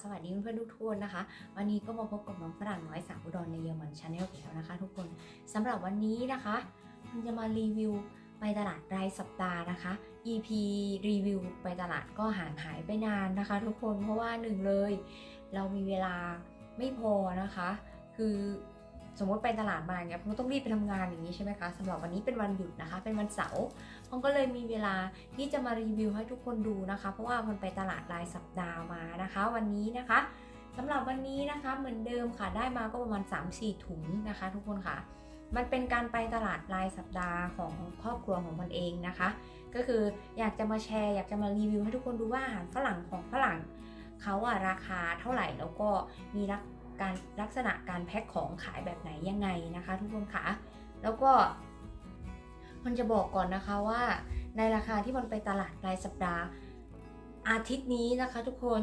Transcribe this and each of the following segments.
สวัสดีเพื่อนๆทุกคนนะคะ วันนี้ก็มาพบกับน้องฝรั่งน้อยสาวอุดรในเยอรมันชาแนลอีกแล้วนะคะ ทุกคนสำหรับวันนี้นะคะมันจะมารีวิวไปตลาดรายสัปดาห์นะคะ EP รีวิวไปตลาดก็ห่างหายไปนานนะคะ ทุกคนเพราะว่าหนึ่งเลย เรามีเวลาไม่พอนะคะ คือสมมติไปตลาดมาเงี้ยเราต้องรีบไปทำงานอย่างนี้ใช่ไหมคะสำหรับวันนี้เป็นวันหยุดนะคะ เป็นวันเสาร์ พงก็เลยมีเวลาที่จะมารีวิวให้ทุกคนดูนะคะ เพราะว่ามันไปตลาดรายสัปดาห์มานะคะ วันนี้นะคะสำหรับวันนี้นะคะเหมือนเดิมค่ะได้มาก็ประมาณ 3-4 ถุงนะคะ ทุกคนค่ะ มันเป็นการไปตลาดรายสัปดาห์ของครอบครัวของมันเองนะคะ ก็คืออยากจะมาแชร์อยากจะมารีวิวให้ทุกคนดูว่าอาหารฝรั่งของฝรั่งเขาอะราคาเท่าไหร่แล้วก็มีลักการลักษณะการแพ็คของขายแบบไหนยังไงนะคะ ทุกคนค่ะ แล้วก็ มันจะบอกก่อนนะคะว่าในราคาที่มันไปตลาดรายสัปดาห์ อาทิตย์นี้นะคะ ทุกคน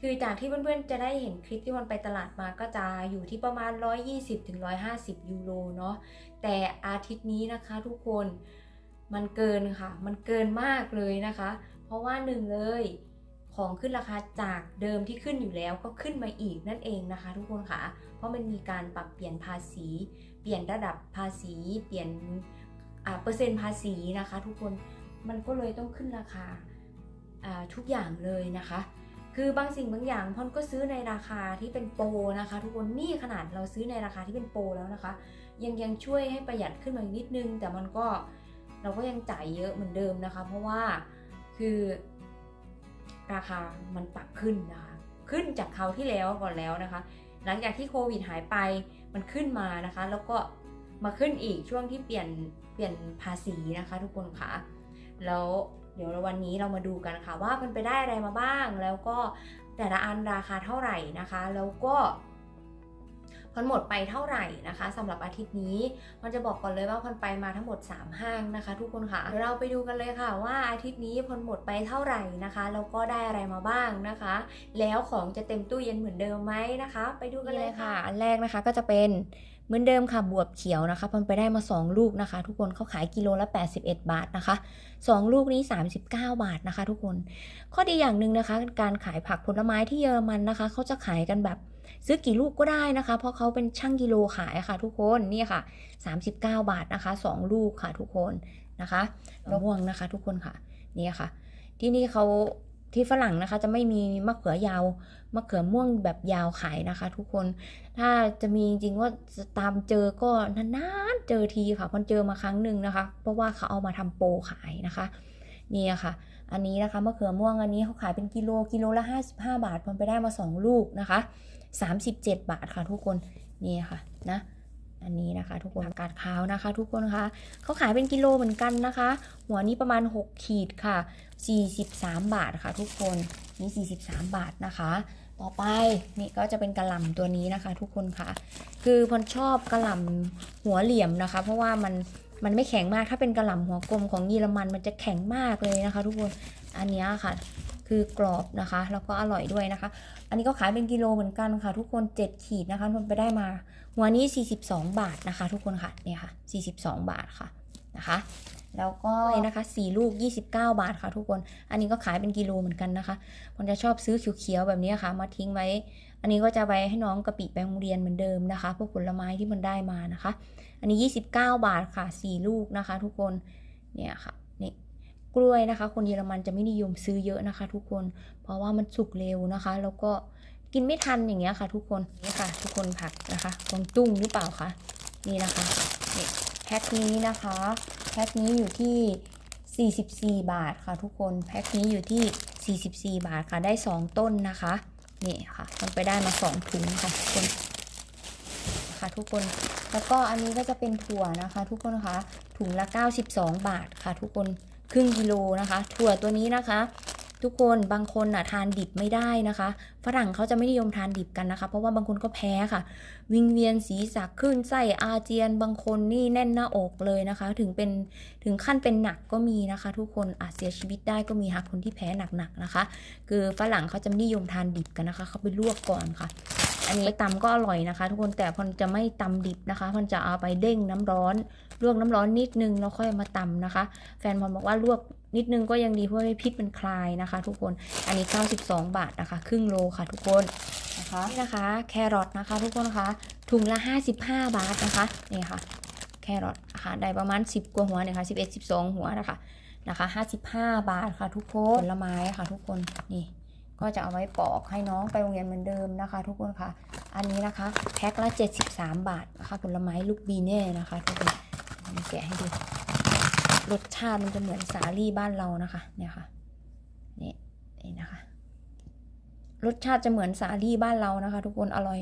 คือจากที่เพื่อนๆจะได้เห็นคลิปที่มันไปตลาดมาก็จะอยู่ที่ประมาณ 120ถึง150 ยูโรเนาะแต่อาทิตย์นี้นะคะ ทุกคนมันเกินค่ะ มันเกินมากเลยนะคะ เพราะว่าหนึ่งเลยของขึ้นราคาจากเดิมที่ขึ้นอยู่แล้วก็ขึ้นมาอีกนั่นเองนะคะ ทุกคนค่ะ เพราะมันมีการปรับเปลี่ยนภาษี เปลี่ยนระดับภาษี เปลี่ยน เปอร์เซ็นต์ภาษีนะคะ ทุกคนมันก็เลยต้องขึ้นราคาอ่าทุกอย่างเลยนะคะ คือบางสิ่งบางอย่างพอนก็ซื้อในราคาที่เป็นโปรนะคะ ทุกคนนี่ขนาดเราซื้อในราคาที่เป็นโปรแล้วนะคะ ยังยังช่วยให้ประหยัดขึ้นมาอีกนิดนึง แต่มันก็เราก็ยังจ่ายเยอะเหมือนเดิมนะคะ เพราะว่าคือราคามันปรับขึ้นนะคะ ขึ้นจากคราวที่แล้วก่อนแล้วนะคะ หลังจากที่โควิดหายไปมันขึ้นมานะคะ แล้วก็ มาขึ้นอีกช่วงที่เปลี่ยนเปลี่ยนภาษีนะคะ ทุกคนค่ะแล้วเดี๋ยววันนี้เรามาดูกันค่ะว่ามันไปได้อะไรมาบ้าง แล้วก็แต่ละอันราคาเท่าไหร่นะคะ แล้วก็พันหมดไปเท่าไหร่นะคะสำหรับอาทิตย์นี้มันจะบอกก่อนเลยว่าพันไปมาทั้งหมด 3 ห้างนะคะ ทุกคนค่ะเดี๋ยวเราไปดูกันเลยค่ะ ว่าอาทิตย์นี้พันหมดไปเท่าไหร่นะคะแล้วก็ได้อะไรมาบ้างนะคะ แล้วของจะเต็มตู้เย็นเหมือนเดิมไหมนะคะ ไปดูกันเลยค่ะ อันแรกนะคะก็จะเป็น เหมือนเดิมค่ะบวบเขียวนะคะพันไปได้มา 2 ลูกนะคะ ทุกคนเขาขายกิโลละ 81 บาทนะคะ 2 ลูกนี้ 39 บาทนะคะ ทุกคน ข้อดีอย่างหนึ่งนะคะ การขายผักผลไม้ที่เยอรมันนะคะเขาจะขายกันแบบซื้อกี่ลูกก็ได้นะคะ เพราะเขาเป็นช่างกิโลขายค่ะ ทุกคนนี่ค่ะ 39 บาทนะคะ 2 ลูกค่ะ ทุกคนนะคะมะม่วงนะคะ ทุกคนค่ะนี่ค่ะ ที่นี่เขา ที่ฝรั่งนะคะ จะไม่มีมะเขือยาวมะเขือม่วงแบบยาวขายนะคะ ทุกคนถ้าจะมีจริงๆว่าตามเจอก็นานๆเจอทีค่ะพอนเจอมาครั้งหนึ่งนะคะ เพราะว่าเขาเอามาทำโปรขายนะคะนี่ค่ะ อันนี้นะคะมะเขือม่วงอันนี้เขาขายเป็นกิโลกิโลละ 55 บาทพอไปได้มา 2 ลูกนะคะ 37 บาทค่ะทุกคนนี่ค่ะนะอันนี้นะคะ ทุกคนอากาศขาวนะคะ ทุกคนคะเขาขายเป็นกิโลเหมือนกันนะคะ หัวนี้ประมาณ 6 ขีดค่ะ 43 บาทค่ะทุกคนนี่43 บาทนะคะ ต่อไปนี่ก็จะเป็นกระหล่ำตัวนี้นะคะ ทุกคนค่ะ คือพอนชอบกระหล่ำหัวเหลี่ยมนะคะ เพราะว่ามันมันไม่แข็งมากถ้าเป็นกระหล่ำหัวกลมของเยอรมันมันจะแข็งมากเลยนะคะ ทุกคนอันนี้ค่ะคือกรอบนะคะ แล้วก็อร่อยด้วยนะคะ อันนี้ก็ขายเป็นกิโลเหมือนกันค่ะ ทุกคน7ขีดนะคะมันไปได้มา หัวนี้ 42 บาทนะคะ ทุกคนค่ะเนี่ยค่ะ 42 บาทค่ะนะคะ แล้วก็นะคะ4ลูก 29 บาทค่ะทุกคน อันนี้ก็ขายเป็นกิโลเหมือนกันนะคะมันจะชอบซื้อเขียวๆแบบนี้ค่ะ มาทิ้งไว้ อันนี้ก็จะไว้ให้น้องกะปิไปโรงเรียนเหมือนเดิมนะคะ พวกผลไม้ที่มันได้มานะคะ อันนี้ 29 บาทค่ะ 4 ลูกนะคะ ทุกคน เนี่ยค่ะ นี่กล้วยนะคะ คนเยอรมันจะไม่นิยมซื้อเยอะนะคะ ทุกคน เพราะว่ามันสุกเร็วนะคะ แล้วก็กินไม่ทันอย่างเงี้ยค่ะ ทุกคน นี่ค่ะ ทุกคนผักนะคะกวางตุ้งหรือเปล่าคะ นี่นะคะนี่แพ็คนี้นะคะ พ็คนี้อยู่ที่ 44 บาทค่ะทุกคน แพ็คนี้อยู่ที่ 44 บาทค่ะได้ 2 ต้นนะคะ นี่ค่ะมันไปได้มา 2 ถุงค่ะทุกคนค่ะทุกคน แล้วก็อันนี้ก็จะเป็นถั่วนะคะ ทุกคนคะ ถุงละ 92 บาทค่ะ ทุกคน ครึ่งกิโลนะคะ ถั่วตัวนี้นะคะ ทุกคนบางคนอะทานดิบไม่ได้นะคะ ฝรั่งเขาจะไม่นิยมทานดิบกันนะคะ เพราะว่าบางคนก็แพ้ค่ะ วิงเวียนศีรษะขึ้นไส้อาเจียน บางคนนี่แน่นหน้าอกเลยนะคะ ถึงเป็นถึงขั้นเป็นหนักก็มีนะคะ ทุกคนอาจเสียชีวิตได้ก็มีหากคนที่แพ้หนักๆนะคะ คือฝรั่งเขาจะไม่นิยมทานดิบกันนะคะเขาไปลวกก่อนค่ะอันนี้ตำก็อร่อยนะคะ ทุกคนแต่พอนจะไม่ตำดิบนะคะพอนจะเอาไปเด้งน้ำร้อน ลวกน้ำร้อนนิดนึงแล้วค่อยมาตำนะคะ แฟนพอนบอกว่าลวก นิดนึงก็ยังดีเพื่อให้พิษมันคลายนะคะ ทุกคน อันนี้ 92 บาทนะคะ ครึ่งโลค่ะทุกคนนะคะนี่นะคะ แครอทนะคะ ทุกคนนะคะถุงละ 55 บาทนะคะนี่ค่ะ แครอทนะคะได้ประมาณ 10 กว่าหัวเนี่ยค่ะ11 12 หัวนะคะนะคะ 55 บาทค่ะ ทุกคนผลไม้ค่ะ ทุกคนนี่ก็จะเอาไว้ปอกให้น้องไปโรงเรียนเหมือนเดิมนะคะ ทุกคนค่ะ อันนี้นะคะแพ็คละ 73 บาทนะคะผลไม้ลูกบีเน่นะคะทุกคนแกะให้ดู รสชาติมันจะเหมือนสาลี่บ้านเรานะคะเนี่ยค่ะนี่นี่นะคะรสชาติจะเหมือนสาลี่บ้านเรานะคะ ทุกคนอร่อย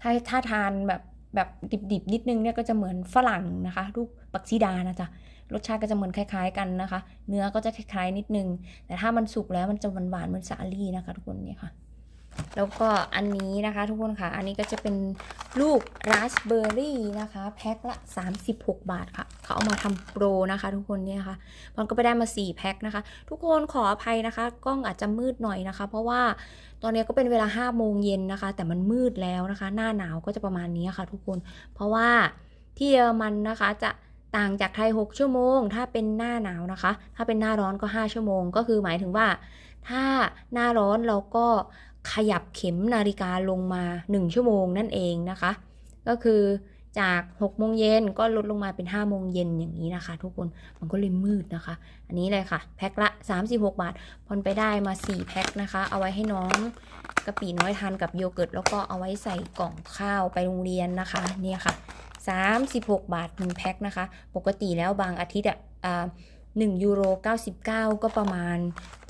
ถ้าถ้าทานแบบแบบดิบๆนิดนึงเนี่ยก็จะเหมือนฝรั่งนะคะลูกปักซีดานะจ๊ะรสชาติก็จะเหมือนคล้าย ๆ กันนะคะ เนื้อก็จะคล้ายๆนิดนึง แต่ถ้ามันสุกแล้วมันจะหวานๆเหมือนสาลี่นะคะ ทุกคนเนี่ยค่ะ แล้วก็อันนี้นะคะทุกคนค่ะ อันนี้ก็จะเป็นลูกราสเบอร์รี่นะคะ แพ็คละ 36 บาทค่ะ เขาเอามาทำโปรนะคะ ทุกคนเนี่ยค่ะมันก็ไปได้มา 4 แพ็คนะคะ ทุกคนขออภัยนะคะ กล้องอาจจะมืดหน่อยนะคะ เพราะว่าตอนนี้ก็เป็นเวลา 5 โมงเย็นนะคะ แต่มันมืดแล้วนะคะ หน้าหนาวก็จะประมาณนี้ค่ะ ทุกคน เพราะว่าที่เยอรมันนะคะจะต่างจากไทย 6 ชั่วโมง ถ้าเป็นหน้าหนาวนะคะ ถ้าเป็นหน้าร้อนก็ 5 ชั่วโมง ก็คือหมายถึงว่า ถ้าหน้าร้อนเราก็ ขยับเข็มนาฬิกาลงมา 1 ชั่วโมงนั่นเองนะคะ ก็คือจาก6โมงเย็นก็ลดลงมาเป็น5โมงเย็นอย่างนี้นะคะ ทุกคนมันก็เลยมืดนะคะ อันนี้เลยค่ะ แพ็คละ 36 บาทพอนไปได้มา 4 แพ็คนะคะ เอาไว้ให้น้องกะปิน้อยทานกับโยเกิร์ตแล้วก็เอาไว้ใส่กล่องข้าวไปโรงเรียนนะคะเนี่ยค่ะ 36 บาท1แพ็คนะคะ ปกติแล้วบางอาทิตย์อะ 1ยูโร99 ก็ประมาณ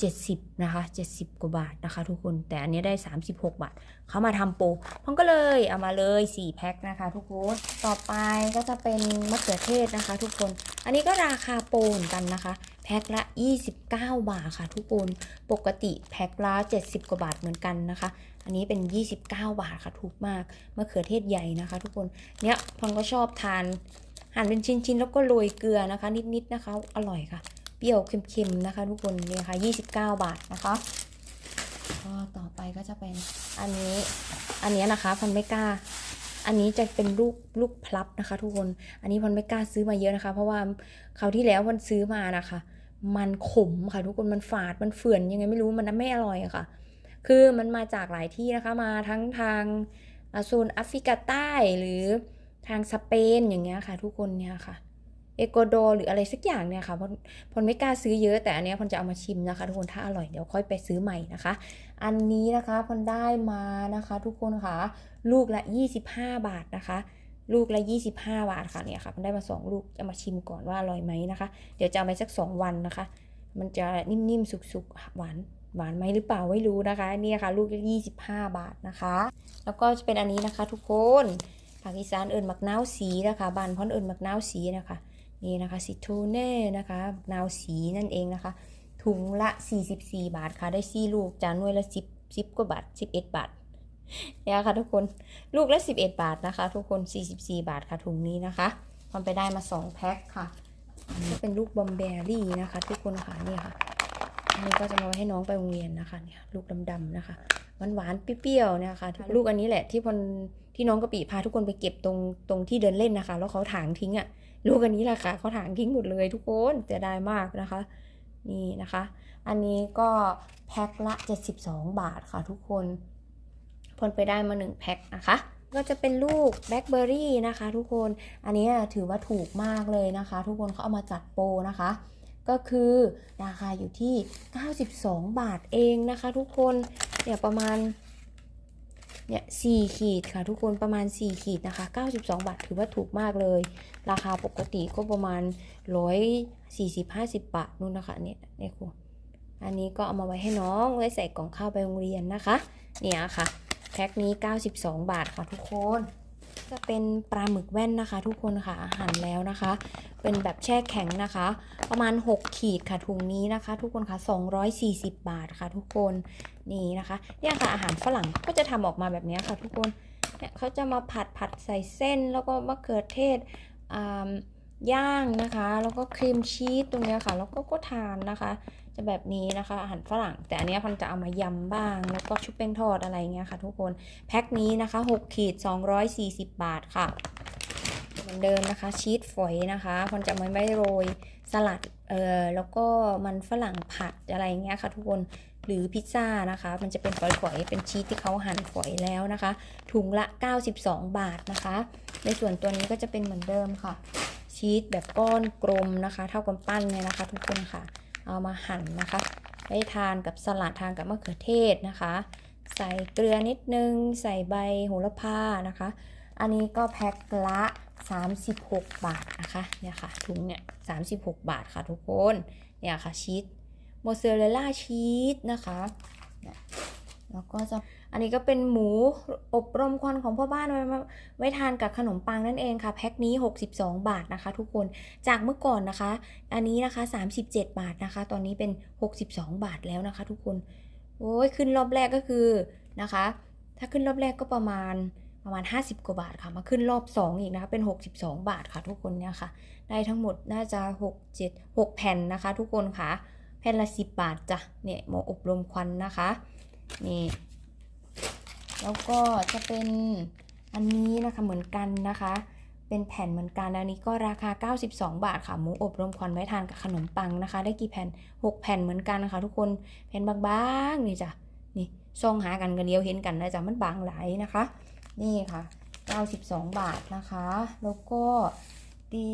70 นะคะ 70 กว่าบาทนะคะทุกคน แต่อันนี้ได้ 36 บาท เขามาทำโปรผมก็เลยเอามาเลย 4 แพ็คนะคะทุกคน ต่อไปก็จะเป็นมะเขือเทศนะคะทุกคน อันนี้ก็ราคาโปรเหมือนกันนะคะ แพ็คละ 29 บาทค่ะทุกคน ปกติแพ็คละ 70 กว่าบาทเหมือนกันนะคะ อันนี้เป็น 29 บาทค่ะถูกมาก มะเขือเทศใหญ่นะคะ ทุกคน เนี้ยพอนก็ชอบทาน หั่นเป็นชิ้นๆแล้วก็โรยเกลือนะคะนิดๆนะคะ อร่อยค่ะ เปรี้ยวเค็มๆนะคะ ทุกคนเนี่ยค่ะ29 บาทนะคะก็ต่อไปก็จะเป็นอันนี้อันนี้นะคะพันไม่กล้า อันนี้จะเป็นลูกลูกพลับนะคะ ทุกคนอันนี้พันไม่กล้าซื้อมาเยอะนะคะ เพราะว่าคราวที่แล้วพันซื้อมานะคะ มันขมค่ะ ทุกคนมันฝาดมันเฟื่อนยังไงไม่รู้มันไม่อร่อยอะค่ะ คือมันมาจากหลายที่นะคะมาทั้งทางโซนแอฟริกาใต้หรือ ทางสเปนอย่างเงี้ยค่ะทุกคนเนี่ยค่ะเอกวาดอร์หรืออะไรสักอย่างเนี่ยค่ะพอนพอนไม่กล้าซื้อเยอะแต่อันเนี้ยพอนจะเอามาชิมนะคะทุกคนถ้าอร่อยเดี๋ยวค่อยไปซื้อใหม่นะคะ อันนี้นะคะพอนได้มานะคะ ทุกคนค่ะลูกละ 25 บาทนะคะ ลูกละ 25 บาทค่ะเนี่ยค่ะพอนได้มา 2 ลูกจะมาชิมก่อนว่าอร่อยไหมนะคะ เดี๋ยวจะเอาไปสัก 2 วันนะคะ มันจะนิ่มๆสุกๆหวานหวานไหมหรือเปล่าไม่รู้นะคะเนี่ยค่ะ ลูกละ25 บาทนะคะ แล้วก็จะเป็นอันนี้นะคะ ทุกคน ภาคอีสานเอิญมักนาวสีนะคะบ้านพอนเอิญมักนาวสีนะคะนี่นะคะซิโทเน่นะคะนาวสีนั่นเองนะคะ ถุงละ 44 บาทค่ะได้ซี่ลูกจานหน่วยละ 10 10กว่าบาท 11 บาทเนี่ยค่ะทุกคนลูกละ 11 บาทนะคะ ทุกคน 44 บาทค่ะถุงนี้นะคะมันไปได้มา 2 แพ็คค่ะเป็นลูกบอมเบอรี่นะคะ ทุกคนค่ะนี่ค่ะ นนี้ก็จะมาไว้ให้น้องไปโรงเรียนนะคะเนี่ยลูกดำๆนะคะหวานๆเปรี้ยวๆเนี่ยค่ะลูกอันนี้แหละที่พนที่น้องกะปิพาทุกคนไปเก็บตรงตรงที่เดินเล่นนะคะ แล้วเขาถางทิ้งอะลูกอันนี้แหละค่ะเขาถางทิ้งหมดเลยทุกคนเสียดายมากนะคะ นี่นะคะ อันนี้ก็แพ็คละ 72 บาทค่ะทุกคนพลไปได้มา1แพ็คนะคะก็จะเป็นลูกแบล็คเบอร์รี่นะคะ ทุกคน อันนี้ถือว่าถูกมากเลยนะคะ ทุกคนเขาเอามาจัดโปรนะคะ ก็คือราคาอยู่ที่ 92 บาทเองนะคะทุกคนเนี่ยประมาณเนี่ยสี่ขีดค่ะ ทุกคนประมาณ 4 ขีดนะคะ 92 บาทถือว่าถูกมากเลย ราคาปกติก็ประมาณ 140-50 บาทนู่นนะคะเนี่ยเนี่ยคุณอันนี้ก็เอามาไว้ให้น้องไว้ใส่กล่องข้าวไปโรงเรียนนะคะ เนี่ยค่ะแพ็คนี้ 92 บาทค่ะทุกคน จะเป็นปลาหมึกแว่นนะคะ ทุกคนค่ะหั่นแล้วนะคะ เป็นแบบแช่แข็งนะคะ ประมาณ 6 ขีดค่ะถุงนี้นะคะ ทุกคนค่ะ240 บาทค่ะ ทุกคนนี่นะคะเนี่ยค่ะอาหารฝรั่งก็จะทำออกมาแบบนี้ค่ะ ทุกคนเนี่ยเขาจะมาผัดผัดใส่เส้น แล้วก็มะเขือเทศย่างนะคะ แล้วก็ครีมชีสตรงเนี้ยค่ะ แล้วก็ก็ทานนะคะ จะแบบนี้นะคะ อาหารฝรั่ง แต่อันนี้พันจะเอามายำบ้าง แล้วก็ชุบแป้งทอดอะไรเงี้ยค่ะ ทุกคนแพ็คนี้นะคะ 6 ขีด 240 บาทค่ะ อนเดิมนะคะชีสฝอยนะคะพันจะไม่ไม่โรยสลัดเอ่อแล้วก็มันฝรั่งผัดอะไรอย่างเงี้ยค่ะทุกคนหรือพิซซ่านะคะ มันจะเป็นฝอยๆเป็นชีสที่เขาหั่นฝอยแล้วนะคะ ถุงละ 92 บาทนะคะ ในส่วนตัวนี้ก็จะเป็นเหมือนเดิมค่ะ ชีสแบบก้อนกลมนะคะ เท่ากับปั้นเนี่ยนะคะ ทุกคนค่ะ เอามาหั่นนะคะไว้ทานกับสลัดทานกับมะเขือเทศนะคะ ใส่เกลือนิดนึง ใส่ใบโหระพานะคะ อันนี้ก็แพ็คละ 36 บาทนะคะเนี่ยค่ะถุงเนี่ย36 บาทค่ะทุกคนเนี่ยค่ะชีสโมเซเรลล่าชีสนะคะเนี่ยแล้วก็จะอันนี้ก็เป็นหมูอบรมควันของพ่อบ้านไว้ไว้ทานกับขนมปังนั่นเองค่ะแพ็คนี้ 62 บาทนะคะ ทุกคนจากเมื่อก่อนนะคะ อันนี้นะคะ 37 บาทนะคะ ตอนนี้เป็น 62 บาทแล้วนะคะ ทุกคนโอ้ยขึ้นรอบแรกก็คือนะคะ ถ้าขึ้นรอบแรกก็ประมาณ ประมาณ 50 กว่าบาทค่ะ มาขึ้นรอบ 2 อีกนะคะ เป็น 62 บาทค่ะ ทุกคนเนี่ยค่ะ ได้ทั้งหมดน่าจะ 6 7 6 แผ่นนะคะ ทุกคนค่ะ แผ่นละ 10 บาทจ้ะ เนี่ยหมออบรมควันนะคะ นี่ แล้วก็จะเป็นอันนี้นะคะเหมือนกันนะคะ เป็นแผ่นเหมือนกัน อันนี้ก็ราคา 92 บาทค่ะ หมูอบรมควันไว้ทานกับขนมปังนะคะ ได้กี่แผ่น 6 แผ่นเหมือนกันนะคะ ทุกคน แผ่นบางๆนี่จ้ะ นี่ซองหากันกันเดียวเห็นกันนะจ๊ะ มันบางหลายนะคะ นี่ค่ะ 92 บาทนะคะ แล้วก็ดี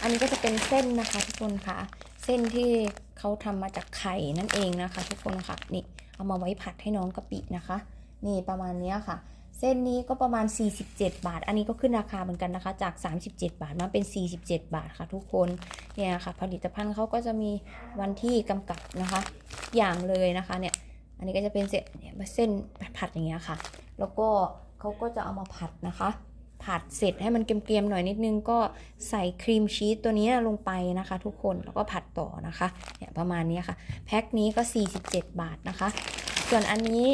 อันนี้ก็จะเป็นเส้นนะคะทุกคนค่ะ เส้นที่เขาทำมาจากไข่นั่นเองนะคะ ทุกคนค่ะ นี่ เอามาไว้ผัดให้น้องกะปินะคะ นี่ประมาณนี้ค่ะ เส้นนี้ก็ประมาณ 47 บาท อันนี้ก็ขึ้นราคาเหมือนกันนะคะ จาก 37 บาทมาเป็น 47 บาทค่ะ ทุกคน เนี่ยค่ะ ผลิตภัณฑ์เขาก็จะมีวันที่กำกับนะคะ อย่างเลยนะคะเนี่ย อันนี้ก็จะเป็นเส้นเนี่ยเส้นผัดอย่างเงี้ยค่ะ แล้วก็เขาก็จะเอามาผัดนะคะ ผัดเสร็จให้มันเกรียมๆหน่อยนิดนึงก็ใส่ครีมชีสตัวนี้ลงไปนะคะ ทุกคนแล้วก็ผัดต่อนะคะเนี่ยประมาณนี้ค่ะ แพ็คนี้ก็ 47 บาทนะคะ ส่วนอันนี้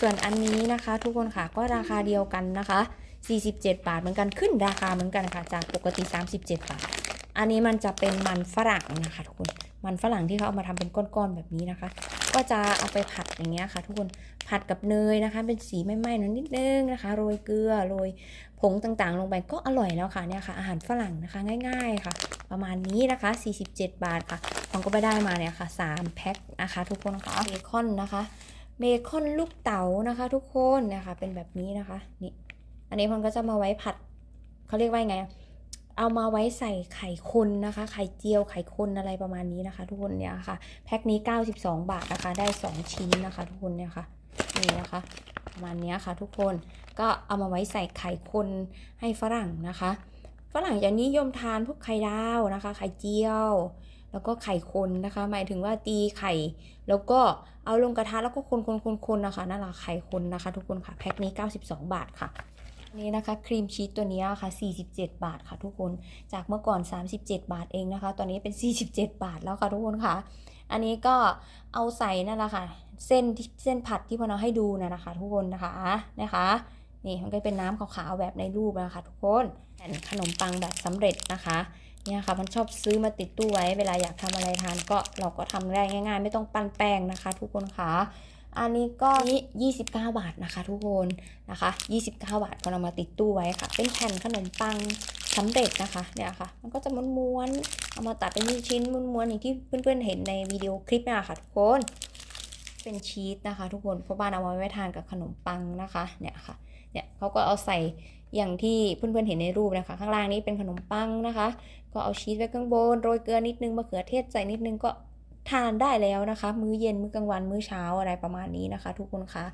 ส่วนอันนี้นะคะ ทุกคนค่ะก็ราคาเดียวกันนะคะ 47 บาทเหมือนกันขึ้นราคาเหมือนกันค่ะจากปกติ 37 บาท อันนี้มันจะเป็นมันฝรั่งนะคะ ทุกคนมันฝรั่งที่เขาเอามาทำเป็นก้อนๆแบบนี้นะคะ ก็จะเอาไปผัดอย่างเงี้ยค่ะ ทุกคนผัดกับเนยนะคะ เป็นสีไม่ไหม้ๆหนอนนิดนึงนะคะ โรยเกลือโรยผงต่างๆ ลงไปก็อร่อยแล้วค่ะเนี่ยค่ะ อาหารฝรั่งนะคะง่ายๆค่ะ ประมาณนี้นะคะ 47 บาทค่ะของก็ไปได้มาเนี่ยค่ะ 3 แพ็คนะคะ ทุกคนค่ะเบคอนนะคะเบคอนลูกเต๋านะคะ ทุกคนนะคะเป็นแบบนี้นะคะนี่อันนี้มันก็จะมาไว้ผัดเขาเรียกว่าไงอะ เอามาไว้ใส่ไข่คนนะคะ ไข่เจียวไข่คนอะไรประมาณนี้นะคะ ทุกคนเนี่ยค่ะ แพ็คนี้ 92 บาทนะคะ ได้ 2 ชิ้นนะคะ ทุกคนเนี่ยค่ะ นี่นะคะ ประมาณนี้ค่ะ ทุกคน ก็เอามาไว้ใส่ไข่คนให้ฝรั่งนะคะ ฝรั่งจะนิยมทานพวกไข่ดาวนะคะ ไข่เจียว แล้วก็ไข่คนนะคะ หมายถึงว่าตีไข่ แล้วก็เอาลงกระทะแล้วก็คนคนคนคนนะคะ นั่นแหละไข่คนนะคะ ทุกคนค่ะ แพ็คนี้ 92 บาทค่ะ นี่นะคะครีมชีสตัวนี้ค่ะ 47 บาทค่ะทุกคนจากเมื่อก่อน 37 บาทเองนะคะ ตอนนี้เป็น 47 บาทแล้วค่ะทุกคนค่ะ อันนี้ก็เอาใส่นั่นแหละค่ะ เส้นเส้นผัดที่พอเราให้ดูนะนะคะ ทุกคนนะคะนะคะนี่มันก็เป็นน้ำขาวๆแบบในรูปนะคะทุกคนแผ่นขนมปังแบบสำเร็จนะคะเนี่ยค่ะมันชอบซื้อมาติดตู้ไว้ เวลาอยากทำอะไรทานก็เราก็ทำได้ง่าย ๆ ไม่ต้องปั้นแป้งนะคะ ทุกคนค่ะ อันนี้ก็นี่29 บาทนะคะทุกคนนะคะ 29 บาทพอเรามาติดตู้ไว้ค่ะ เป็นแผ่นขนมปังสำเร็จนะคะเนี่ยค่ะ มันก็จะม้วนๆเอามาตัดเป็นชิ้นๆม้วนๆอย่างที่เพื่อนๆเห็นในวิดีโอคลิปนี่แหละค่ะทุกคนเป็นชีสนะคะ ทุกคนเพราะบ้านเอาไว้ทานกับขนมปังนะคะเนี่ยค่ะเนี่ยเขาก็เอาใส่อย่างที่เพื่อนๆเห็นในรูปนะคะ ข้างล่างนี้เป็นขนมปังนะคะ ก็เอาชีสไว้ข้างบนโรยเกลือนิดนึงมะเขือเทศใส่นิดนึงก็ ทานได้แล้วนะคะ มื้อเย็น มื้อกลางวัน มื้อเช้าอะไรประมาณนี้นะคะ ทุกคนคะ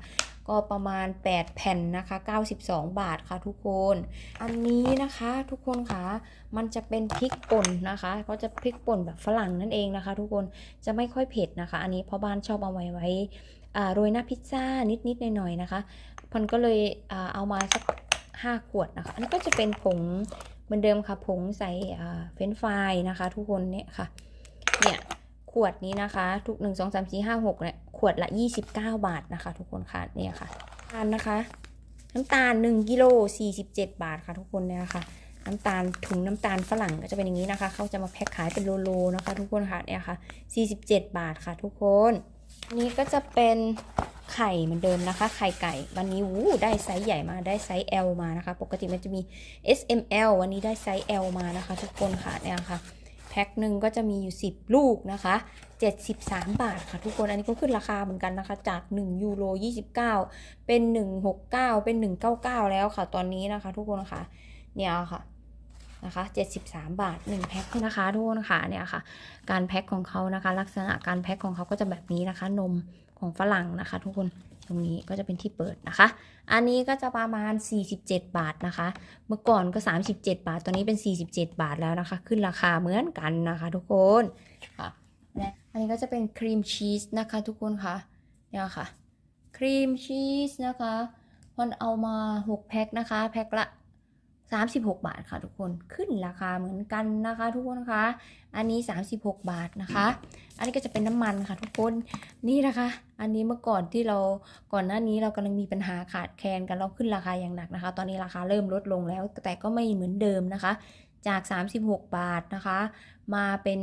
ก็ประมาณ 8 แผ่นนะคะ 92 บาทค่ะทุกคน อันนี้นะคะทุกคนคะมันจะเป็นพริกป่นนะคะก็จะพริกป่นแบบฝรั่งนั่นเองนะคะ ทุกคนจะไม่ค่อยเผ็ดนะคะ อันนี้พ่อบ้านชอบเอาไว้ไว้โรยหน้าพิซซ่านิดๆหน่อยๆนะคะพันก็เลยเอามาสัก5ขวดนะคะ อันนี้ก็จะเป็นผงเหมือนเดิมค่ะผงใส่เฟรนช์ฟรายนะคะ ทุกคนเนี่ยค่ะเนี่ย ขวดนี้นะคะ ทุก 1 2 3 4 5 6เนี่ยขวดละ 29 บาทนะคะ ทุกคนค่ะเนี่ยค่ะทานนะคะน้ำตาล1กิโล47 บาทค่ะ ทุกคนเนี่ยค่ะน้ำตาลถุงน้ำตาลฝรั่งก็จะเป็นอย่างนี้นะคะ เขาจะมาแพ็คขายเป็นโลๆนะคะ ทุกคนค่ะเนี่ยค่ะ 47 บาทค่ะ ทุกคนนี้ก็จะเป็นไข่เหมือนเดิมนะคะ ไข่ไก่ วันนี้วู้ได้ไซส์ใหญ่มาได้ไซส์ L มานะคะ ปกติมันจะมี S M L วันนี้ได้ไซส์ L มานะคะ ทุกคนค่ะเนี่ยค่ะ พ็คหนึ่งก็จะมีอยู่ 10 ลูกนะคะ 73 บาทค่ะทุกคนอันนี้ก็ขึ้นราคาเหมือนกันนะคะ จาก 1 ยูโร 29 เป็น 169 เป็น 199 แล้วค่ะตอนนี้นะคะ ทุกคนค่ะเนี่ยค่ะนะคะ 73 บาท 1 แพ็คนะคะทุกคนค่ะเนี่ยค่ะ การแพ็คของเขานะคะ ลักษณะการแพ็คของเขาก็จะแบบนี้นะคะ นมของฝรั่งนะคะ ทุกคน ตรงนี้ก็จะเป็นที่เปิดนะคะ อันนี้ก็จะประมาณ 47 บาทนะคะ เมื่อก่อนก็ 37 บาท ตอนนี้เป็น 47 บาทแล้วนะคะ ขึ้นราคาเหมือนกันนะคะทุกคนค่ะและอันนี้ก็จะเป็นครีมชีสนะคะทุกคนค่ะเนี่ยค่ะ ครีมชีสนะคะมันเอามา 6 แพ็คนะคะ แพ็คละ 36 บาทค่ะทุกคนขึ้นราคาเหมือนกันนะคะทุกคนคะอันนี้ 36 บาทนะคะ อันนี้ก็จะเป็นน้ำมันค่ะทุกคนนี่นะคะ อันนี้เมื่อก่อนที่เราก่อนหน้านี้เรากำลังมีปัญหาขาดแคลนกันเราขึ้นราคาอย่างหนักนะคะ ตอนนี้ราคาเริ่มลดลงแล้ว แต่ก็ไม่เหมือนเดิมนะคะ จาก 36 บาทนะคะ มาเป็น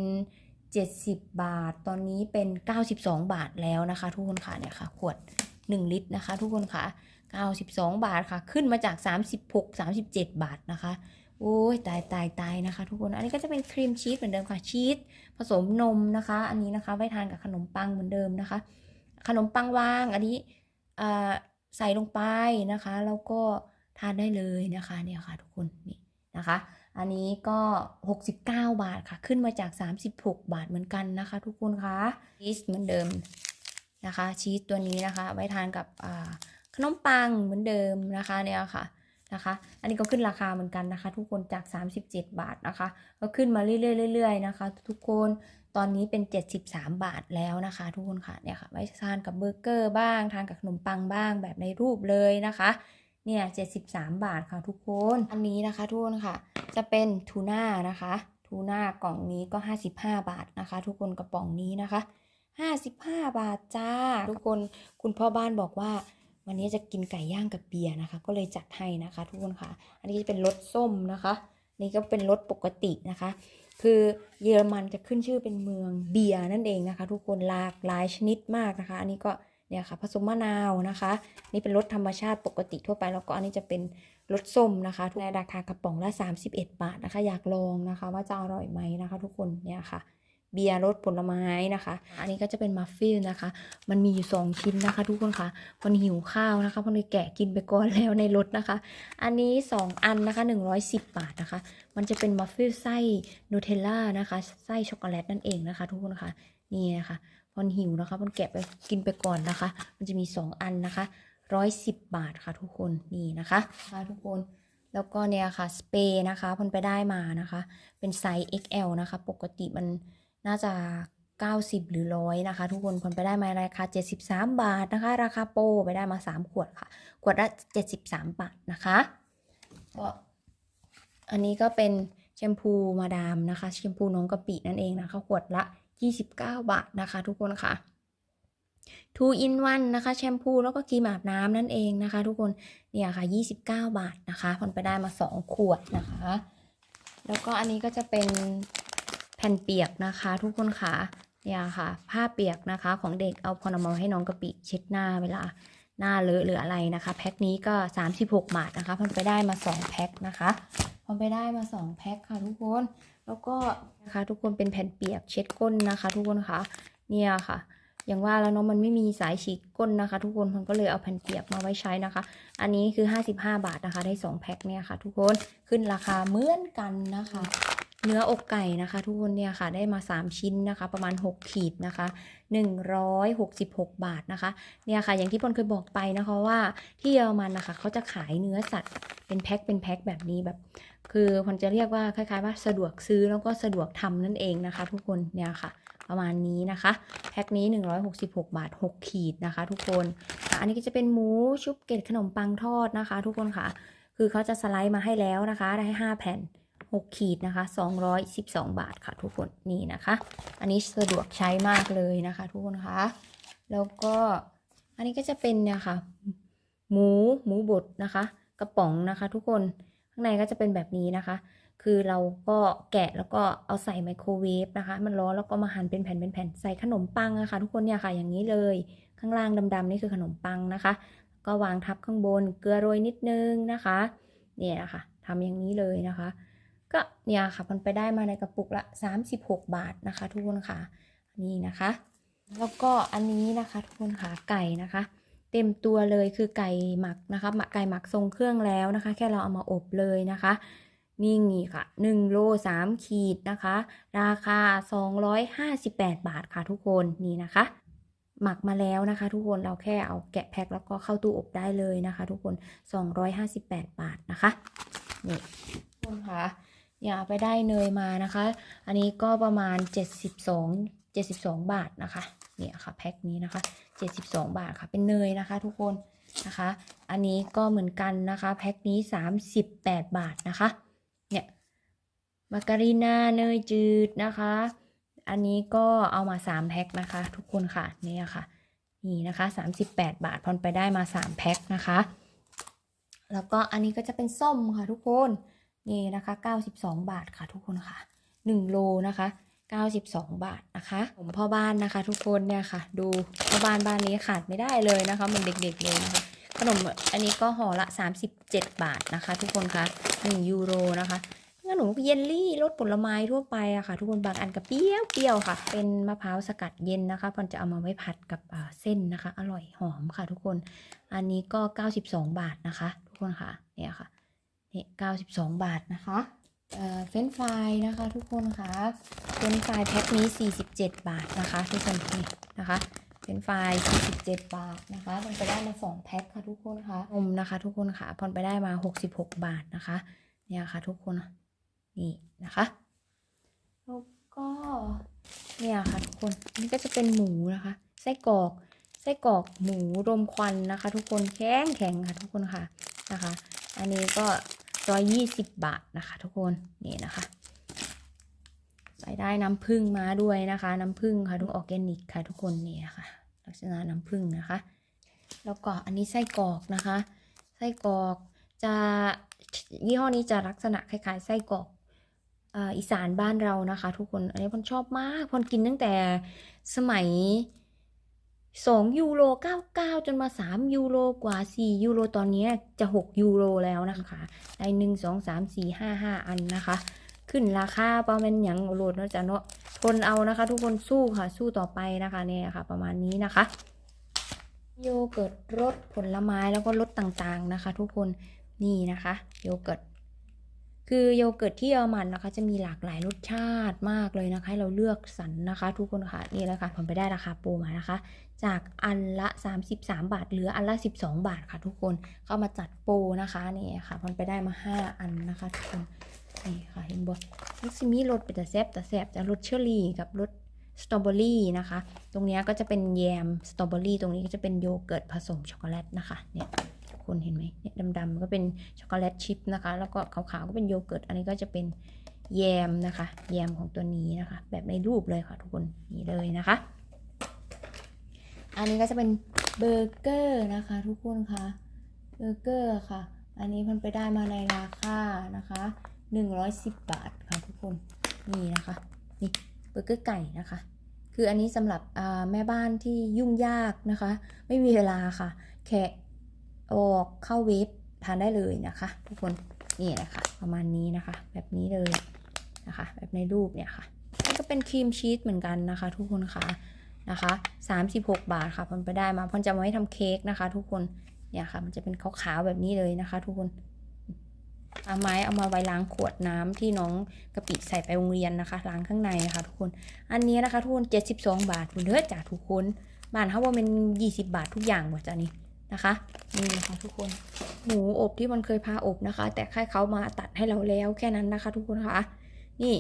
70 บาท ตอนนี้เป็น 92 บาทแล้วนะคะ ทุกคนค่ะเนี่ยค่ะ ขวด 1 ลิตรนะคะ ทุกคนค่ะ 92 บาทค่ะ ขึ้นมาจาก 36 37 บาทนะคะ โอ้ยตายตายตายนะคะ ทุกคน อันนี้ก็จะเป็นครีมชีสเหมือนเดิมค่ะ ชีสผสมนมนะคะ อันนี้นะคะไว้ทานกับขนมปังเหมือนเดิมนะคะ ขนมปังวาง อันนี้ใส่ลงไปนะคะ แล้วก็ทานได้เลยนะคะเนี่ยค่ะ ทุกคนนี่นะคะ อันนี้ก็ 69 บาทค่ะ ขึ้นมาจาก 36 บาทเหมือนกันนะคะ ทุกคนคะชีสเหมือนเดิมนะคะ ชีสตัวนี้นะคะ ไว้ทานกับอ่า ขนมปังเหมือนเดิมนะคะเนี่ยค่ะนะคะ อันนี้ก็ขึ้นราคาเหมือนกันนะคะ ทุกคนจาก 37 บาทนะคะ ก็ขึ้นมาเรื่อยๆๆนะคะ ทุกคนตอนนี้เป็น 73 บาทแล้วนะคะ ทุกคนค่ะเนี่ยค่ะไว้ทานกับเบอร์เกอร์บ้างทานกับขนมปังบ้างแบบในรูปเลยนะคะเนี่ย73 บาทค่ะทุกคน อันนี้นะคะทุกคนค่ะ จะเป็นทูน่านะคะ ทูน่ากล่องนี้ก็ 55 บาทนะคะ ทุกคนกระป๋องนี้นะคะ 55 บาทจ้า ทุกคนคุณพ่อบ้านบอกว่า วันนี้จะกินไก่ย่างกับเบียร์นะคะ ก็เลยจัดให้นะคะทุกคนค่ะ อันนี้จะเป็นรสส้มนะคะ นี่ก็เป็นรสปกตินะคะ คือเยอรมันจะขึ้นชื่อเป็นเมืองเบียร์นั่นเองนะคะ ทุกคนหลากหลายชนิดมากนะคะ อันนี้ก็เนี่ยค่ะผสมมะนาวนะคะ นี่เป็นรสธรรมชาติปกติทั่วไปแล้วก็อันนี้จะเป็นรสส้มนะคะในราคากระป๋องละ 31 บาทนะคะ อยากลองนะคะ ว่าจะอร่อยไหมนะคะ ทุกคนเนี่ยค่ะ เบียร์รสผลไม้นะคะ อันนี้ก็จะเป็นมัฟฟินนะคะ มันมีอยู่2ชิ้นนะคะ ทุกคนค่ะพอนหิวข้าวนะคะพอนเลยแกะกินไปก่อนแล้วในรถนะคะ อันนี้ 2 อันนะคะ 110 บาทนะคะ มันจะเป็นมัฟฟินไส้นูเทลล่านะคะไส้ช็อกโกแลตนั่นเองนะคะ ทุกคนค่ะนี่นะคะพอนหิวนะคะพอนแกะไปกินไปก่อนนะคะ มันจะมี 2 อันนะคะ 110 บาทค่ะ ทุกคนนี่นะคะค่ะทุกคนแล้วก็เนี่ยค่ะสเปรย์นะคะพอนไปได้มานะคะ เป็นไซส์ XL นะคะ ปกติมัน น่าจะ 90 หรือร้อยนะคะ ทุกคนพอนไปได้มาราคา 73 บาทนะคะ ราคาโปรไปได้มา 3 ขวดค่ะ ขวดละ 73 บาทนะคะก็อันนี้ก็เป็นแชมพูมาดามนะคะแชมพูน้องกะปินั่นเองนะคะ ขวดละ 29 บาทนะคะ ทุกคนค่ะ2 in 1นะคะแชมพูแล้วก็ครีมอาบน้ำนั่นเองนะคะ ทุกคนเนี่ยค่ะ 29 บาทนะคะพอนไปได้มา 2 ขวดนะคะ แล้วก็อันนี้ก็จะเป็น ผ่นเปียกนะคะ ทุกคนค่ะเนี่ยค่ะ ผ้าเปียกนะคะ ของเด็กเอาพอนเอามาให้น้องกะปิเช็ดหน้าเวลาหน้าเลอะหรืออะไรนะคะแพ็คนี้ก็ 36 บาทนะคะพอนไปได้มา 2 แพ็คนะคะพอนไปได้มา 2 แพ็คค่ะทุกคน แล้วก็นะคะทุกคนเป็นแผ่นเปียกเช็ดก้นนะคะ ทุกคนค่ะเนี่ยค่ะอย่างว่าแล้วเนาะมันไม่มีสายฉีดก้นนะคะ ทุกคนมันก็เลยเอาแผ่นเปียกมาไว้ใช้นะคะ อันนี้คือ 55 บาทนะคะ ได้ 2 แพ็คเนี่ยค่ะ ทุกคนขึ้นราคาเหมือนกันนะคะ เนื้ออกไก่นะคะ ทุกคนเนี่ยค่ะได้มา 3 ชิ้นนะคะ ประมาณ 6 ขีดนะคะ 166 บาทนะคะเนี่ยค่ะอย่างที่พลเคยบอกไปนะคะว่าที่เยอรมันนะคะเขาจะขายเนื้อสัตว์เป็นแพ็คเป็นแพ็คแบบนี้แบบ คือพลจะเรียกว่าคล้ายๆ ว่าสะดวกซื้อแล้วก็สะดวกทำนั่นเองนะคะ ทุกคนเนี่ยค่ะประมาณนี้นะคะแพ็คนี้ 166 บาท 6 ขีดนะคะ ทุกคนอันนี้ก็จะเป็นหมูชุบเกล็ดขนมปังทอดนะคะ ทุกคนค่ะ คือเขาจะสไลด์มาให้แล้วนะคะ ได้ 5 แผ่น 6 ขีดนะคะ 212 บาทค่ะทุกคนนี่นะคะ อันนี้สะดวกใช้มากเลยนะคะทุกคนคะแล้วก็อันนี้ก็จะเป็นเนี่ยค่ะหมูหมูบดนะคะ กระป๋องนะคะ ทุกคนข้างในก็จะเป็นแบบนี้นะคะ คือเราก็แกะแล้วก็เอาใส่ไมโครเวฟนะคะ มันร้อนแล้วก็มาหั่นเป็นแผ่นเป็นแผ่นใส่ขนมปังอะคะทุกคนเนี่ยค่ะอย่างนี้เลยข้างล่างดำๆนี่คือขนมปังนะคะ ก็วางทับข้างบนเกลือโรยนิดนึงนะคะ เนี่ยนะคะทำอย่างนี้เลยนะคะ ก็เนี่ยค่ะมันไปได้มาในกระปุกละ 36 บาทนะคะทุกคนค่ะนี่นะคะ แล้วก็อันนี้นะคะทุกคนค่ะไก่นะคะ เต็มตัวเลยคือไก่หมักนะคะหมักไก่หมักทรงเครื่องแล้วนะคะ แค่เราเอามาอบเลยนะคะนี่งี้ค่ะ1โล3ขีดนะคะ ราคา 258 บาทค่ะทุกคนนี่นะคะ หมักมาแล้วนะคะ ทุกคนเราแค่เอาแกะแพ็คแล้วก็เข้าตู้อบได้เลยนะคะ ทุกคน 258 บาทนะคะนี่ทุกคนค่ะ อย่าไปได้เนยมานะคะ อันนี้ก็ประมาณ 72 72 บาทนะคะเนี่ยค่ะแพ็คนี้นะคะ 72 บาทค่ะ เป็นเนยนะคะทุกคนนะคะ อันนี้ก็เหมือนกันนะคะแพ็คนี้ 38 บาทนะคะเนี่ยมาการีนาเนยจืดนะคะ อันนี้ก็เอามา 3 แพ็คนะคะ ทุกคนค่ะเนี่ยค่ะนี่นะคะ 38 บาทพอนไปได้มา 3 แพ็คนะคะ แล้วก็อันนี้ก็จะเป็นส้มค่ะทุกคน นี่นะคะ 92 บาทค่ะทุกคนค่ะ 1 โลนะคะ 92 บาทนะคะผมพ่อบ้านนะคะ ทุกคนเนี่ยค่ะ ดูพ่อบ้านบ้านนี้ขาดไม่ได้เลยนะคะเหมือนเด็กๆเลยนะคะขนมอันนี้ก็ห่อละ 37 บาทนะคะ ทุกคนคะ1 ยูโรนะคะขนมเยลลี่รสผลไม้ทั่วไปอะค่ะ ทุกคนบางอันก็เปรี้ยวเปรี้ยวค่ะ เป็นมะพร้าวสกัดเย็นนะคะพอนจะเอามาไว้ผัดกับเส้นนะคะ อร่อยหอมค่ะ ทุกคน อันนี้ก็ 92 บาทนะคะ ทุกคนค่ะเนี่ยค่ะ นี่92บสองบาทนะคะเอ่อเฟรนฟรายนะคะทุกคนคะเฟรนฟรายแพ็คนี้ 47 บาทนะคะทุกคนนี่นะคะเฟรนช์ฟราย47 บาทนะคะมันไปได้มา2แพ็คค่ะทุกคนค่ะนมนะคะทุกคนค่ะพอนไปได้มา 66 บาทนะคะเนี่ยค่ะทุกคนนี่นะคะแล้วก็เนี่ยค่ะทุกคนนี่ก็จะเป็นหมูนะคะไส้กรอกไส้กรอกหมูรมควันนะคะ ทุกคนแข็งแข็งค่ะทุกคนค่ะนะคะ อันนี้ก็ ร้อยยี่สิบบาทนะคะทุกคนนี่นะคะใส่ได้น้ำผึ้งมาด้วยนะคะ น้ำผึ้งค่ะทุกออร์แกนิกค่ะทุกคนนี่ค่ะลักษณะน้ำผึ้งนะคะ แล้วก็อันนี้ไส้กรอกนะคะ ไส้กรอกจะยี่ห้อนี้จะลักษณะคล้ายๆไส้กรอกอ่าอีสานบ้านเรานะคะ ทุกคนอันนี้พนชอบมากพนกินตั้งแต่สมัย 2ยูโร99 จนมา 3 ยูโรกว่า 4 ยูโรตอนนี้จะ 6 ยูโรแล้วนะคะได้1 2 3 4 5 5 อันนะคะ ขึ้นราคาประมาณอย่างโลดนะจ๊ะเนาะทนเอานะคะ ทุกคนสู้ค่ะสู้ต่อไปนะคะเนี่ยค่ะ ประมาณนี้นะคะ โยเกิร์ตรสผลไม้แล้วก็รสต่างๆนะคะ ทุกคนนี่นะคะ โยเกิร์ตคือโยเกิร์ตที่เยอรมันนะคะ จะมีหลากหลายรสชาติมากเลยนะคะให้เราเลือกสรรนะคะ ทุกคนค่ะนี่แหละค่ะผมไปได้ราคาโปรมานะคะ จากอันละ 33 บาท เหลืออันละ 12 บาทค่ะทุกคนเข้ามาจัดโปรนะคะนี่ค่ะมันไปได้มา 5 อันนะคะทุกคนนี่ค่ะเห็นบ่มิกซิมีรสเป็นแต่แซบแต่แซบจะรสเชอรี่กับรสสตรอเบอรี่นะคะ ตรงนี้ก็จะเป็นแยมสตรอเบอรี่ตรงนี้ก็จะเป็นโยเกิร์ตผสมช็อกโกแลตนะคะเนี่ยทุกคนเห็นไหมเนี่ยดำๆก็เป็นช็อกโกแลตชิพนะคะ แล้วก็ขาวๆก็เป็นโยเกิร์ตอันนี้ก็จะเป็นแยมนะคะ แยมของตัวนี้นะคะ แบบในรูปเลยค่ะทุกคนนี่เลยนะคะ อันนี้ก็จะเป็นเบอร์เกอร์นะคะทุกคนคะเบอร์เกอร์ค่ะ อันนี้มันไปได้มาในราคานะคะ110 บาทค่ะทุกคนนี่นะคะนี่เบอร์เกอร์ไก่นะคะ คืออันนี้สำหรับแม่บ้านที่ยุ่งยากนะคะ ไม่มีเวลาค่ะ แค่ออกเข้าเว็บทานได้เลยนะคะ ทุกคนนี่นะคะประมาณนี้นะคะ แบบนี้เลยนะคะ แบบในรูปเนี่ยค่ะนี่ก็เป็นครีมชีสเหมือนกันนะคะ ทุกคนค่ะ นะคะ36 บาทค่ะมันไปได้มาพอนจะมาไว้ทำเค้กนะคะ ทุกคนเนี่ยค่ะ มันจะเป็นขาวๆแบบนี้เลยนะคะ ทุกคนเอาไม้เอามาไว้ล้างขวดน้ำที่น้องกะปิใส่ไปโรงเรียนนะคะล้างข้างในนะคะทุกคน อันนี้นะคะทุกคน72 บาทคุณเด้อจ้ะทุกคนบ้านเขาว่าเป็น20 บาททุกอย่างหมดจ้ะนี่นะคะนี่นะคะทุกคนหมูอบที่มันเคยพาอบนะคะ แต่ค่เขามาตัดให้เราแล้วแค่นั้นนะคะ ทุกคนค่ะนี่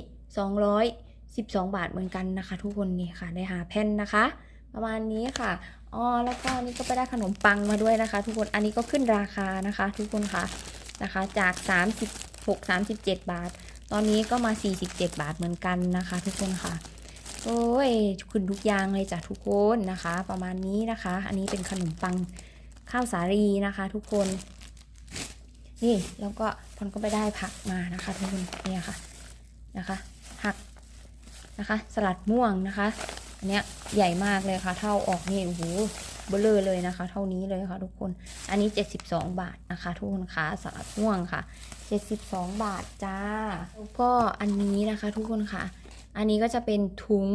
12 บาทเหมือนกันนะคะ ทุกคนนี่ค่ะได้หาแผ่นนะคะ ประมาณนี้ค่ะอ๋อแล้วก็นนี่ก็ไปได้ขนมปังมาด้วยนะคะ ทุกคนอันนี้ก็ขึ้นราคานะคะ ทุกคนค่ะนะคะ จาก 36 37 บาท ตอนนี้ก็มา 47 บาทเหมือนกันนะคะ ทุกคนค่ะโอ้ยขึ้นทุกอย่างเลยจ้ะทุกคนนะคะ ประมาณนี้นะคะ อันนี้เป็นขนมปังข้าวสาลีนะคะ ทุกคนนี่แล้วก็พอนก็ไปได้ผักมานะคะ ทุกคนเนี่ยค่ะนะคะ ผัก นะคะ สลัดม่วงนะคะ อันเนี้ยใหญ่มากเลยค่ะ เท่าออกนี่โอ้โหเบลอเลยนะคะ เท่านี้เลยค่ะทุกคน อันนี้ 72 บาทนะคะ ทุกคนคะสลัดม่วงค่ะ 72 บาทจ้า แล้วก็อันนี้นะคะ ทุกคนค่ะ อันนี้ก็จะเป็นถุง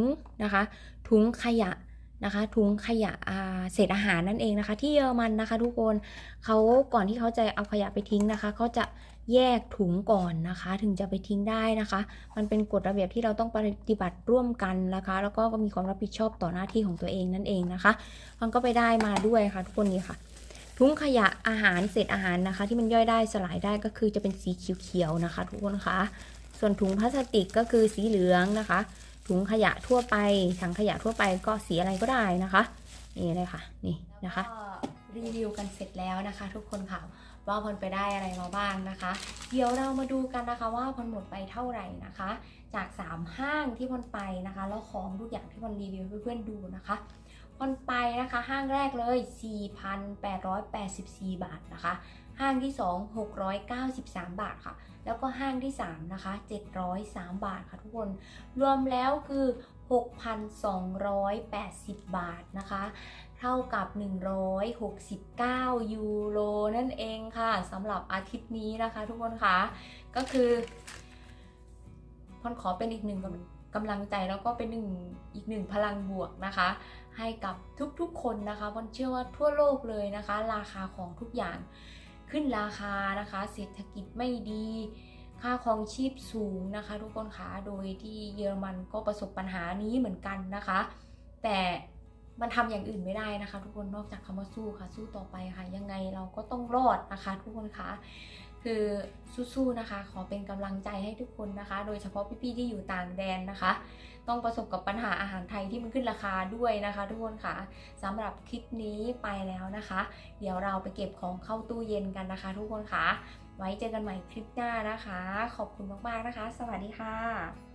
นะคะ ถุงขยะนะคะถุงขยะเศษอาหารนั่นเองนะคะ ที่เยอรมันนะคะ ทุกคนเขาก่อนที่เขาจะเอาขยะไปทิ้งนะคะเขาจะ แยกถุงก่อนนะคะ ถึงจะไปทิ้งได้นะคะ มันเป็นกฎระเบียบที่เราต้องปฏิบัติร่วมกันนะคะ แล้วก็มีความรับผิดชอบต่อหน้าที่ของตัวเองนั่นเองนะคะมันก็ไปได้มาด้วยค่ะ ทุกคนนี่ค่ะถุงขยะอาหารเศษอาหารนะคะ ที่มันย่อยได้สลายได้ก็คือจะเป็นสีเขียวๆนะคะ ทุกคนคะส่วนถุงพลาสติกก็คือสีเหลืองนะคะ ถุงขยะทั่วไปถังขยะทั่วไปก็สีอะไรก็ได้นะคะนี่เลยค่ะนี่นะคะรีวิวกันเสร็จแล้วนะคะ ทุกคนค่ะ ว่าพลไปได้อะไรมาบ้างนะคะ เดี๋ยวเรามาดูกันนะคะว่าพลหมดไปเท่าไหร่นะคะ จาก 3 ห้างที่พลไปนะคะ แล้วของทุกอย่างที่พลรีวิวให้เพื่อนๆดูนะคะพลไปนะคะ ห้างแรกเลย 4,884 บาทนะคะ ห้างที่ 2 693 บาทค่ะ แล้วก็ห้างที่ 3 นะคะ 703 บาทค่ะทุกคน รวมแล้วคือ 6,280 บาทนะคะ เท่ากับ 169 ยูโรนั่นเองค่ะสำหรับอาทิตย์นี้นะคะทุกคนคะก็คือพอนขอเป็นอีกหนึ่งกำลังใจแล้วก็เป็นหนึ่งอีกหนึ่งพลังบวกนะคะ ให้กับทุกๆคนนะคะพอนเชื่อว่าทั่วโลกเลยนะคะ ราคาของทุกอย่างขึ้นราคานะคะ เศรษฐกิจไม่ดี ค่าครองชีพสูงนะคะ ทุกคนคะโดยที่เยอรมันก็ประสบปัญหานี้เหมือนกันนะคะ แต่ มันทำอย่างอื่นไม่ได้นะคะ ทุกคนนอกจากคำว่าสู้ค่ะ สู้ต่อไปค่ะ ยังไงเราก็ต้องรอดนะคะ ทุกคนคะคือสู้ๆนะคะ ขอเป็นกำลังใจให้ทุกคนนะคะ โดยเฉพาะพี่ๆที่อยู่ต่างแดนนะคะ ต้องประสบกับปัญหาอาหารไทยที่มันขึ้นราคาด้วยนะคะ ทุกคนค่ะสำหรับคลิปนี้ไปแล้วนะคะ เดี๋ยวเราไปเก็บของเข้าตู้เย็นกันนะคะ ทุกคนค่ะไว้เจอกันใหม่คลิปหน้านะคะ ขอบคุณมากๆนะคะ สวัสดีค่ะ